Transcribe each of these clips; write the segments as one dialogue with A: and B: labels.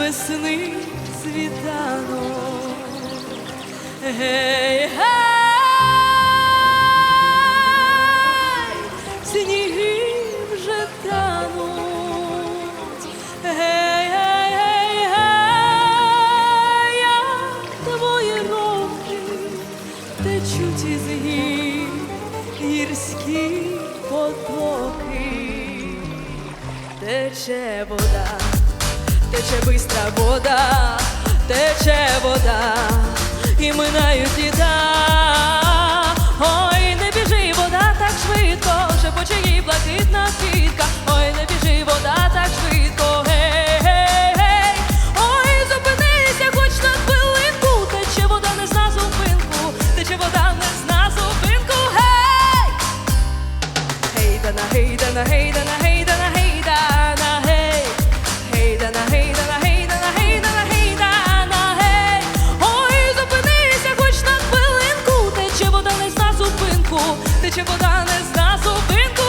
A: весни світано, Гей, гей, сніги вже тануть. Гей, гей, гей, гей, як твої роки течуть із гір гірські потоки, тече вода тече бистра вода, тече вода, і минають літа. Ой, не біжи, вода так швидко, шепоче їй блакитна квітка. Ой, не біжи, вода так швидко. Гей, гей, гей. Ой, зупинися, хоч на хвилинку. Тече вода не зна зупинку, тече вода не зна зупинку. Гей! Гейдана, гейдана, гейдана, гейдана, вода не зна зупинку.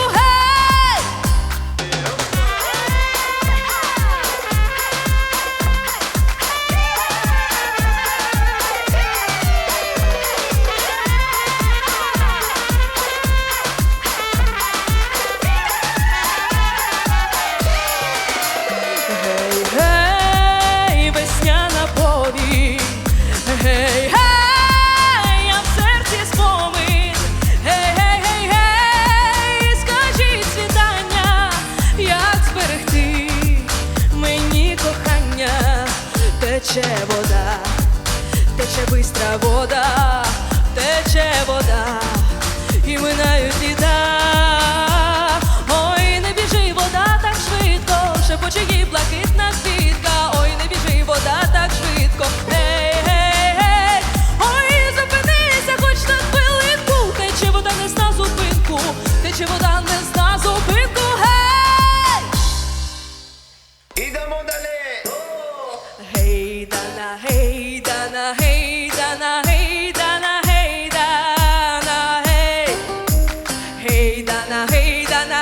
A: тече вода, тече бистра вода, тече вода і минають. hey dana hey dana hey. Dana hey dana hey hey dana hey dana